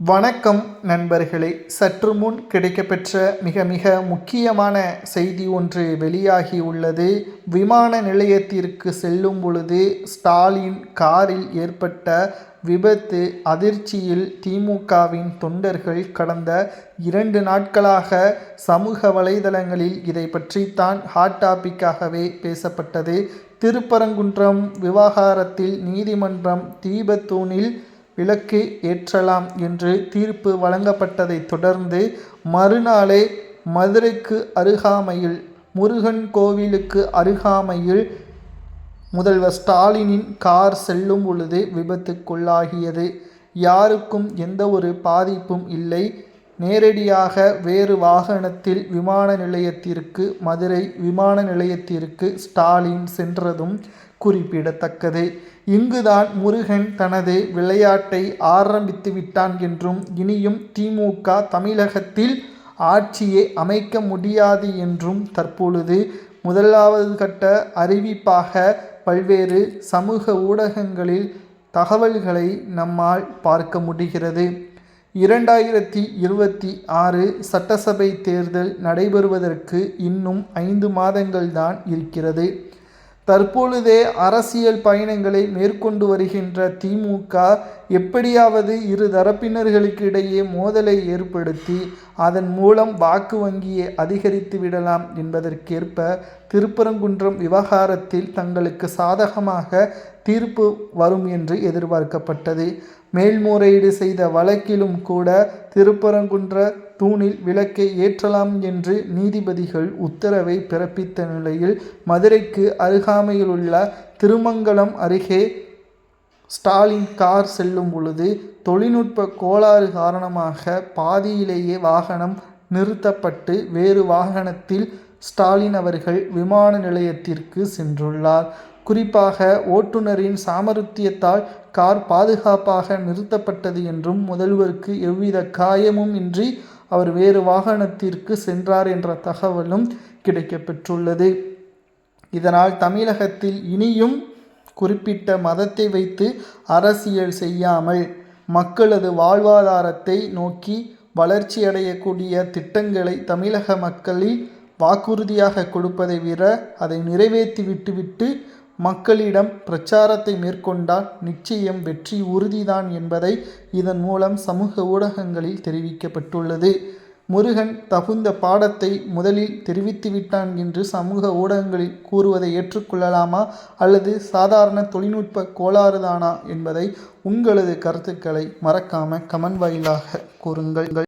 வணக்கம் நண்பர்களே. சற்று முன் கிடைக்கப்பெற்ற மிக மிக முக்கியமான செய்தி ஒன்று வெளியாகி உள்ளது. விமான நிலையத்திற்கு செல்லும் பொழுது ஸ்டாலின் காரில் ஏற்பட்ட விபத்து அதிர்ச்சியில் திமுகவின் தொண்டர்கள் கடந்த இரண்டு நாட்களாக சமூக வலைதளங்களில் இதை பற்றித்தான் ஹாட் டாபிக்காகவே பேசப்பட்டது. திருப்பரங்குன்றம் விவகாரத்தில் நீதிமன்றம் தீபத்தூணில் விளக்கு ஏற்றலாம் என்று தீர்ப்பு வழங்கப்பட்டதைத் தொடர்ந்து மறுநாளே மதுரைக்கு அருகாமையில் முருகன் கோவிலுக்கு அருகாமையில் முதல்வர் ஸ்டாலினின் கார் செல்லும் பொழுது விபத்துக்குள்ளாகியது. யாருக்கும் எந்த ஒரு பாதிப்பும் இல்லை. நேரடியாக வேறு வாகனத்தில் விமான நிலையத்திற்கு மதுரை விமான நிலையத்திற்கு ஸ்டாலின் சென்றதும் குறிப்பிடத்தக்கது. இங்குதான் முருகன் தனது விளையாட்டை ஆரம்பித்து விட்டான் என்றும் இனியும் திமுக தமிழகத்தில் ஆட்சியை அமைக்க முடியாது என்றும் தற்பொழுது முதலாவது கட்ட அறிவிப்பாக பல்வேறு சமூக ஊடகங்களில் தகவல்களை நம்மால் பார்க்க முடிகிறது. இரண்டாயிரத்தி இருபத்தி ஆறு சட்டசபை தேர்தல் நடைபெறுவதற்கு இன்னும் ஐந்து மாதங்கள்தான் இருக்கிறது. தற்பொழுதே அரசியல் பயணங்களை மேற்கொண்டு வருகின்ற திமுக எப்படியாவது இரு தரப்பினர்களுக்கு இடையே மோதலை ஏற்படுத்தி அதன் மூலம் வாக்கு வங்கியை அதிகரித்து விடலாம் என்பதற்கேற்ப திருப்பரங்குன்றம் விவகாரத்தில் தங்களுக்கு சாதகமாக தீர்ப்பு வரும் என்று எதிர்பார்க்கப்பட்டது. மேல்முறையீடு செய்த வழக்கிலும் கூட திருப்பரங்குன்ற தூணில் விளக்கை ஏற்றலாம் என்று நீதிபதிகள் உத்தரவை பிறப்பித்த நிலையில் மதுரைக்கு அருகாமையிலுள்ள திருமங்கலம் அருகே ஸ்டாலின் கார் செல்லும் பொழுது தொழில்நுட்ப கோளாறு காரணமாக பாதியிலேயே வாகனம் நிறுத்தப்பட்டு வேறு வாகனத்தில் ஸ்டாலின் அவர்கள் விமான நிலையத்திற்கு சென்றுள்ளார். குறிப்பாக ஓட்டுநரின் சாமர்த்தியத்தால் கார் பாதுகாப்பாக நிறுத்தப்பட்டது என்றும் முதல்வருக்கு எவ்வித காயமும் இன்றி அவர் வேறு வாகனத்திற்கு சென்றார் என்ற தகவலும் கிடைக்கப்பெற்றுள்ளது. இதனால் தமிழகத்தில் இனியும் குறிப்பிட்ட மதத்தை வைத்து அரசியல் செய்யாமல் மக்களது வாழ்வாதாரத்தை நோக்கி வளர்ச்சியடையக்கூடிய திட்டங்களை தமிழக மக்களில் வாக்குறுதியாக கொடுப்பதை விட அதை நிறைவேற்றி விட்டுவிட்டு மக்களிடம் பிரச்சாரத்தை மேற்கொண்டால் நிச்சயம் வெற்றி உறுதிதான் என்பதை இதன் மூலம் சமூக ஊடகங்களில் தெரிவிக்கப்பட்டுள்ளது. முருகன் தகுந்த பாடத்தை முதலில் தெரிவித்துவிட்டான் என்று சமூக ஊடகங்களில் கூறுவதை ஏற்றுக்கொள்ளலாமா? அல்லது சாதாரண தொழில்நுட்ப கோளாறுதானா? என்பதை உங்களது கருத்துக்களை மறக்காம கமெண்ட் வாயிலாக கூறுங்கள்.